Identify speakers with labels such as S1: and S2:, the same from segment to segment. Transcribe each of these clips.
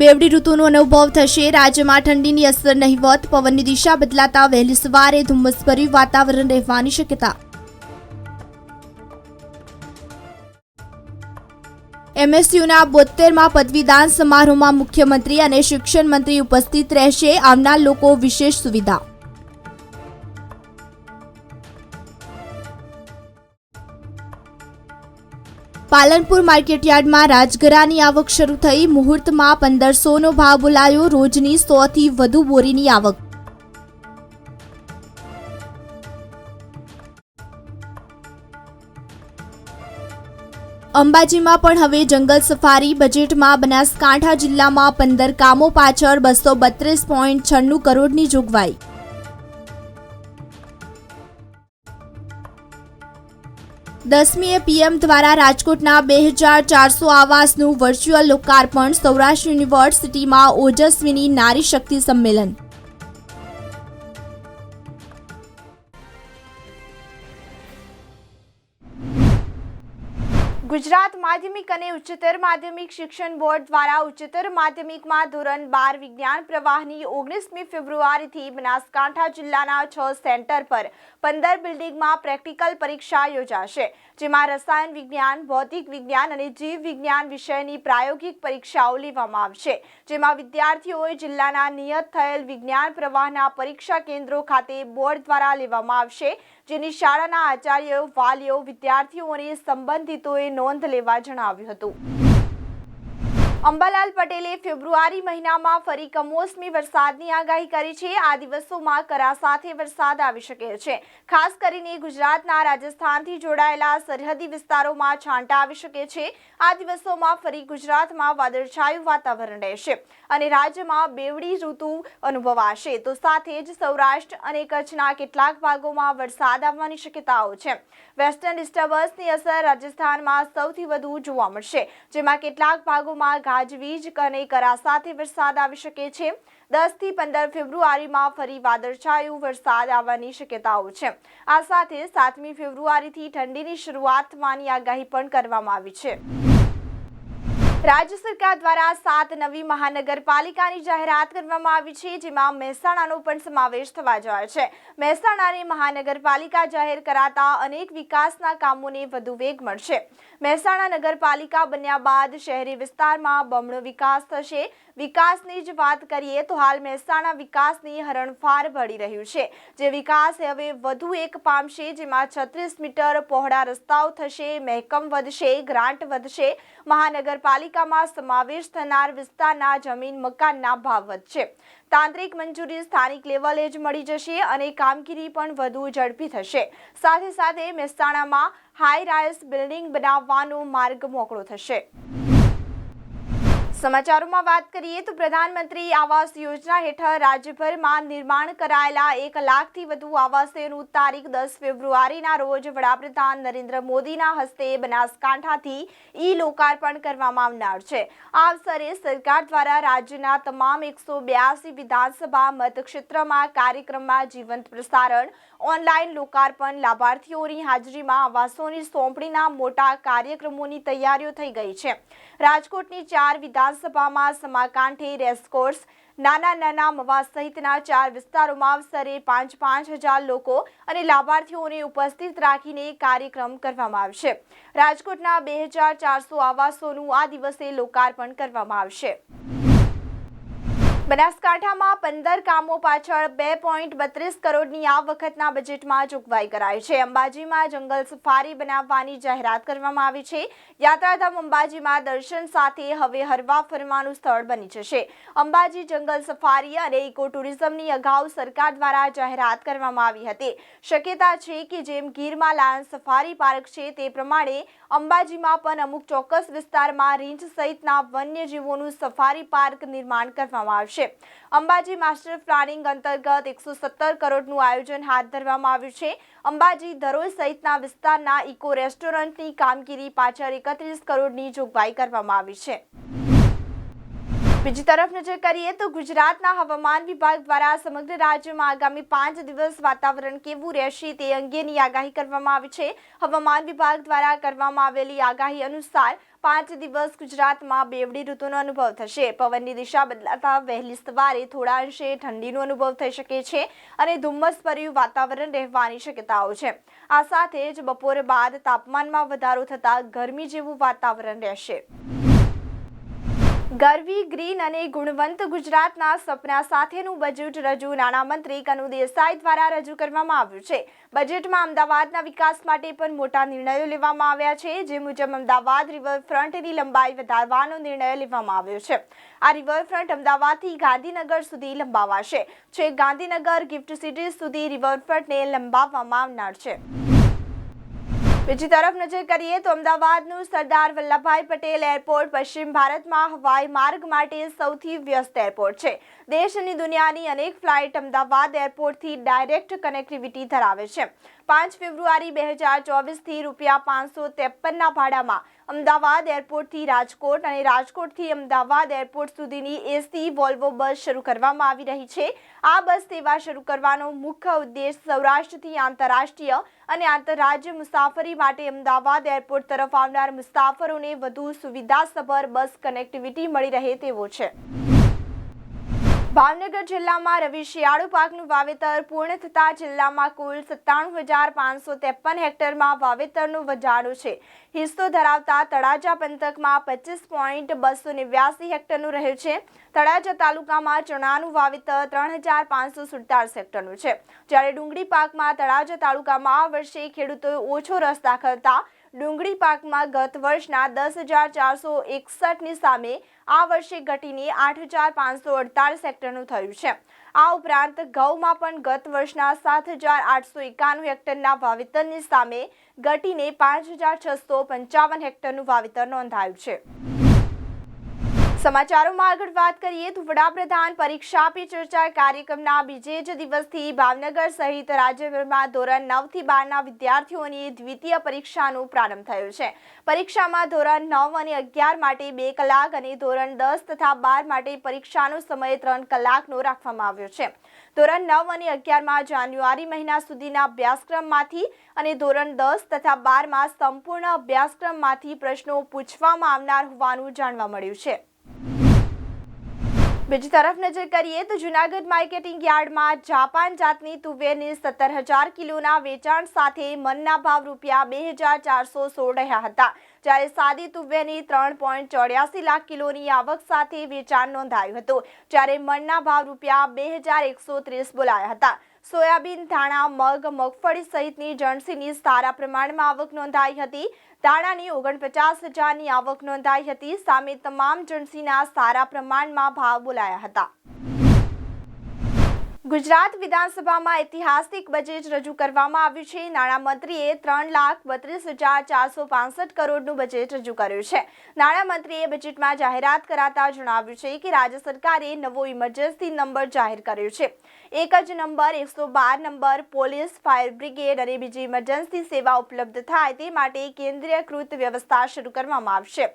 S1: બેવડી ઋતુનો અનુભવ થશે રાજ્યમાં ઠંડીની અસર નહીવત પવનની દિશા બદલાતા વહેલી સવારે ધુમ્મસભર્યું વાતાવરણ રહેવાની શક્યતા એમએસયુના બોતેરમાં પદવીદાન સમારોહમાં મુખ્યમંત્રી અને શિક્ષણ મંત્રી ઉપસ્થિત રહેશે આવનાર લોકો વિશેષ સુવિધા પાલનપુર માર્કેટયાર્ડમાં રાજગરાની આવક શરૂ થઈ મુહૂર્તમાં પંદરસોનો ભાવ બોલાયો રોજની સોથી વધુ બોરીની આવક અંબાજીમાં પણ હવે જંગલ સફારી બજેટમાં બનાસકાંઠા જિલ્લામાં પંદર કામો પાછળ બસો બત્રીસ પોઈન્ટ છન્નું કરોડની જોગવાઈ દસમીએ પીએમ દ્વારા રાજકોટના બે હજાર ચારસો આવાસનું વર્ચ્યુઅલ લોકાર્પણ સૌરાષ્ટ્ર યુનિવર્સિટીમાં ઓજસ્વીની નારી શક્તિ સંમેલન
S2: ગુજરાત માધ્યમિક અને ઉચ્ચતર માધ્યમિક શિક્ષણ બોર્ડ દ્વારા ઉચ્ચતર માધ્યમિકમાં ધોરણ બાર વિજ્ઞાન પ્રવાહની ઓગણીસમી ફેબ્રુઆરીથી બનાસકાંઠા જિલ્લાના છ સેન્ટર પર પંદર બિલ્ડિંગમાં પ્રેક્ટિકલ પરીક્ષા યોજાશે જેમાં રસાયણ વિજ્ઞાન ભૌતિક વિજ્ઞાન અને જીવ વિજ્ઞાન વિષયની પ્રાયોગિક પરીક્ષાઓ લેવામાં આવશે જેમાં વિદ્યાર્થીઓએ જિલ્લાના નિયત થયેલ વિજ્ઞાન પ્રવાહના પરીક્ષા કેન્દ્રો ખાતે બોર્ડ દ્વારા લેવામાં આવશે જેની શાળાના આચાર્યો વાલીઓ વિદ્યાર્થીઓ અને સંબંધિતોએ નોંધ લેવા જણાવ્યું હતું અંબાલાલ પટેલે ફેબ્રુઆરી મહિનામાં ફરી કમોસમી વરસાદની આગાહી કરી છે આ દિવસોમાં કરા સાથે વરસાદ આવી શકે છે ખાસ કરીને ગુજરાતના રાજસ્થાનથી જોડાયેલા સરહદી વિસ્તારોમાં છાંટા આવી શકે છે આ દિવસોમાં ફરી ગુજરાતમાં વાદળછાયું વાતાવરણ રહેશે અને રાજ્યમાં બેવડી ઋતુ અનુભવાશે તો સાથે જ સૌરાષ્ટ્ર અને કચ્છના કેટલાક ભાગોમાં વરસાદ આવવાની શક્યતાઓ છે વેસ્ટર્ન ડિસ્ટર્બન્સની અસર રાજસ્થાનમાં સૌથી વધુ જોવા મળશે જેમાં કેટલાક ભાગોમાં આજ વીજ કરા સાથે વરસાદ આવી શકે છે દસ થી પંદર ફેબ્રુઆરીમાં ફરી વાદળછાયું વરસાદ આવવાની શક્યતાઓ છે આ સાથે સાતમી ફેબ્રુઆરીથી ઠંડીની શરૂઆત થવાની આગાહી પણ કરવામાં આવી છે રાજ્ય સરકાર દ્વારા સાત નવી મહાનગરપાલિકાની જાહેરાત કરવામાં આવી છે જેમાં મહેસાણાનો પણ સમાવેશ થવા જાય છે મહેસાણાને મહાનગરપાલિકા જાહેર કરાતા અનેક વિકાસના કામોને વધુ વેગ મળશે મહેસાણા નગરપાલિકા બન્યા બાદ શહેરી વિસ્તારમાં બમણો વિકાસ થશે વિકાસની જ વાત કરીએ તો હાલ મહેસાણા વિકાસની હરણફાર ભળી રહ્યું છે જે વિકાસ હવે વધુ એક પામશે જેમાં છત્રીસ મીટર પહોળા રસ્તાઓ થશે મહેકમ વધશે ગ્રાન્ટ વધશે મહાનગરપાલિકામાં સમાવેશ થનાર વિસ્તારના જમીન મકાનના ભાવ વધશે તાંત્રિક મંજૂરી સ્થાનિક લેવલે જ મળી જશે અને કામગીરી પણ વધુ ઝડપી થશે સાથે સાથે મહેસાણામાં હાઈ રાઇસ બિલ્ડિંગ બનાવવાનો માર્ગ મોકળો થશે સમાચારોમાં વાત કરીએ તો પ્રધાનમંત્રી આવાસ યોજના હેઠળ રાજ્યભરમાં નિર્માણ કરાયેલા એક લાખથી વધુ આવાસોનું તારીખ દસ ફેબ્રુઆરીના રોજ વડાપ્રધાન નરેન્દ્ર મોદીના હસ્તે બનાસકાંઠાથી ઈ લોકાર્પણ કરવામાં આવનાર છે આ અવસરે સરકાર દ્વારા રાજ્યના તમામ એકસો બ્યાસી વિધાનસભા મતક્ષેત્રમાં કાર્યક્રમમાં જીવંત પ્રસારણ ઓનલાઈન લોકાર્પણ લાભાર્થીઓની હાજરીમાં આવાસોની સોંપણીના મોટા કાર્યક્રમોની તૈયારીઓ થઈ ગઈ છે રાજકોટની ચાર વિધાન વિધાનસભામાં સમાકાંઠી રેસકોર્સ નાના નાના મવા સહિતના ચાર વિસ્તારોમાં અવસરે પાંચ પાંચ હજાર લોકો અને લાભાર્થીઓને ઉપસ્થિત રાખીને કાર્યક્રમ કરવામાં આવશે રાજકોટના બે હજાર ચારસો આવાસોનું આ દિવસે લોકાર્પણ કરવામાં આવશે બનાસકાંઠામાં પંદર કામો પાછળ બે પોઈન્ટ બત્રીસ કરોડની આ વખતના બજેટમાં જોગવાઈ કરાઈ છે અંબાજીમાં જંગલ સફારી બનાવવાની જાહેરાત કરવામાં આવી છે યાત્રાધામ અંબાજીમાં દર્શન સાથે હવે હરવા ફરવાનું સ્થળ બની જશે અંબાજી જંગલ સફારી અને ઇકો ટુરિઝમની અગાઉ સરકાર દ્વારા જાહેરાત કરવામાં આવી હતી શક્યતા છે કે જેમ ગીરમાં લાયન સફારી પાર્ક છે તે પ્રમાણે અંબાજીમાં પણ અમુક ચોક્કસ વિસ્તારમાં રીંછ સહિતના વન્યજીવોનું સફારી પાર્ક નિર્માણ કરવામાં આવશે છે અંબાજી માસ્ટર પ્લાનિંગ અંતર્ગત એકસો સત્તર કરોડનું આયોજન હાથ ધરવામાં આવ્યું છે અંબાજી ધરોઈ સહિતના વિસ્તારના ઇકો રેસ્ટોરન્ટની કામગીરી પાછળ એકત્રીસ કરોડની જોગવાઈ કરવામાં આવી છે બીજી તરફ નજર કરીએ તો ગુજરાતના હવામાન વિભાગ દ્વારા સમગ્ર રાજ્યમાં આગામી પાંચ દિવસ વાતાવરણ કેવું રહેશે તે અંગેની આગાહી કરવામાં આવી છે હવામાન વિભાગ દ્વારા કરવામાં આવેલી આગાહી અનુસાર પાંચ દિવસ ગુજરાતમાં બેવડી ઋતુનો અનુભવ થશે પવનની દિશા બદલાતા વહેલી સવારે થોડા અંશે ઠંડીનો અનુભવ થઈ શકે છે અને ધુમ્મસ ધુમ્મસભર્યું વાતાવરણ રહેવાની શક્યતાઓ છે આ સાથે જ બપોર બાદ તાપમાનમાં વધારો થતાં ગરમી જેવું વાતાવરણ રહેશે ગરવી ગ્રીન અને ગુણવંત ગુજરાતના સપના સાથેનું બજેટ રજૂ નાણામંત્રી કનુ દેસાઈ દ્વારા રજૂ કરવામાં આવ્યું છે બજેટમાં અમદાવાદના વિકાસ માટે પણ મોટા નિર્ણયો લેવામાં આવ્યા છે જે મુજબ અમદાવાદ રિવરફ્રન્ટની લંબાઈ વધારવાનો નિર્ણય લેવામાં આવ્યો છે આ રિવરફ્રન્ટ અમદાવાદથી ગાંધીનગર સુધી લંબાવાશે જે ગાંધીનગર ગિફ્ટ સિટી સુધી રિવરફ્રન્ટને લંબાવવામાં આવનાર છે બીજી તરફ નજર કરીએ તો અમદાવાદનું સરદાર વલ્લભભાઈ પટેલ એરપોર્ટ પશ્ચિમ ભારતમાં હવાઈ માર્ગ માટે સૌથી વ્યસ્ત એરપોર્ટ છે દેશ અને દુનિયાની અનેક ફ્લાઇટ અમદાવાદ એરપોર્ટથી ડાયરેક્ટ કનેક્ટિવિટી ધરાવે છે પાંચ ફેબ્રુઆરી બે હજાર ચોવીસથી રૂપિયા પાંચસો ત્રેપનના ભાડામાં અમદાવાદ એરપોર્ટથી રાજકોટ અને રાજકોટથી અમદાવાદ એરપોર્ટ સુધીની એસી વોલ્વો બસ શરૂ કરવામાં આવી રહી છે આ બસ સેવા શરૂ કરવાનો મુખ્ય ઉદ્દેશ સૌરાષ્ટ્રથી આંતરરાષ્ટ્રીય અને આંતરરાજ્ય મુસાફરી માટે અમદાવાદ એરપોર્ટ તરફ આવનાર મુસાફરોને વધુ સુવિધાસભર બસ કનેક્ટિવિટી મળી રહે તેવો છે ભાવનગર જિલ્લામાં રવિ શિયાળુ પાકનું વાવેતર પૂર્ણ થતાં જિલ્લામાં કુલ સત્તાણું હજાર પાંચસો ત્રેપન હેક્ટરમાં વાવેતરનું વધારો છે હિસ્સો ધરાવતા તળાજા પંથકમાં પચીસ પોઈન્ટ બસો નેવ્યાસી હેક્ટરનું રહ્યું છે તળાજા તાલુકામાં ચણાનું વાવેતર ત્રણ હજાર પાંચસો સુડતાલીસ હેક્ટરનું છે જ્યારે ડુંગળી પાકમાં તળાજા તાલુકામાં આ વર્ષે ખેડૂતોએ ઓછો રસ દાખવતા ડુંગળી પાકમાં ગત વર્ષના દસ હજાર ચારસો એકસઠની સામે આ વર્ષે ઘટીને આઠ હજાર પાંચસો અડતાલીસ હેક્ટરનું થયું છે આ ઉપરાંત ઘઉંમાં પણ ગત વર્ષના સાત હજાર આઠસો એકાણું હેક્ટરના વાવેતરની સામે ઘટીને પાંચ હજાર છસો પંચાવન હેક્ટરનું વાવેતર નોંધાયું છે સમાચારોમાં આગળ વાત કરીએ તો વડાપ્રધાન પરીક્ષા પે ચર્ચા કાર્યક્રમના બીજે જ દિવસથી ભાવનગર સહિત રાજ્યભરમાં ધોરણ નવથી બારના વિદ્યાર્થીઓની દ્વિતીય પરીક્ષાનો પ્રારંભ થયો છે પરીક્ષામાં ધોરણ નવ અને અગિયાર માટે બે કલાક અને ધોરણ દસ તથા બાર માટે પરીક્ષાનો સમય ત્રણ કલાકનો રાખવામાં આવ્યો છે ધોરણ નવ અને અગિયારમાં જાન્યુઆરી મહિના સુધીના અભ્યાસક્રમમાંથી અને ધોરણ દસ તથા બારમાં સંપૂર્ણ અભ્યાસક્રમમાંથી પ્રશ્નો પૂછવામાં આવનાર હોવાનું જાણવા મળ્યું છે બીજી તરફ નજર કરીએ તો જુનાગઢ માર્કેટિંગ યાર્ડમાં જાપાન જાતની તુવેરની સત્તર હજાર કિલોના વેચાણ સાથે મનના ભાવ રૂપિયા બે હજાર ચારસો સોળ રહ્યા હતા જ્યારે સાદી તુવેરની ત્રણ પોઈન્ટ ચોર્યાસી લાખ કિલોની આવક સાથે વેચાણ નોંધાયું હતું જ્યારે મનના ભાવ રૂપિયા બે હજાર એકસો ત્રીસ બોલાયા હતા સોયાબીન ધાણા મગ મગફળી સહિતની જણસીની સારા પ્રમાણમાં આવક નોંધાઈ હતી ધાણાની ઓગણપચાસ હજારની આવક નોંધાઈ હતી સામે તમામ જણસીના સારા પ્રમાણમાં ભાવ બોલાયા હતા ગુજરાત વિધાનસભામાં ઐતિહાસિક બજેટ રજૂ કરવામાં આવ્યું છે નાણામંત્રીએ ત્રણ લાખ બત્રીસ હજાર ચારસો પાંસઠ કરોડનું બજેટ રજૂ કર્યું છે નાણામંત્રીએ બજેટમાં જાહેરાત કરાતા જણાવ્યું છે કે રાજ્ય સરકારે નવો ઇમરજન્સી નંબર જાહેર કર્યો છે એક જ નંબર એકસો બાર નંબર પોલીસ ફાયર બ્રિગેડ અને બીજી ઇમરજન્સી સેવા ઉપલબ્ધ થાય તે માટે કેન્દ્રીયકૃત વ્યવસ્થા શરૂ કરવામાં આવશે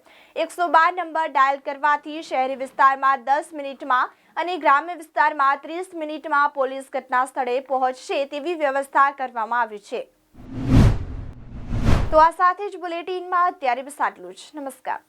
S2: એકસો બાર નંબર ડાયલ કરવાથી શહેરી વિસ્તારમાં દસ મિનિટમાં અને ગ્રામ્ય વિસ્તારમાં ત્રીસ મિનિટમાં પોલીસ ઘટના સ્થળે પહોંચશે તેવી વ્યવસ્થા કરવામાં આવી છે તો આ સાથે જ બુલેટિનમાં અત્યારે બસ આટલું જ નમસ્કાર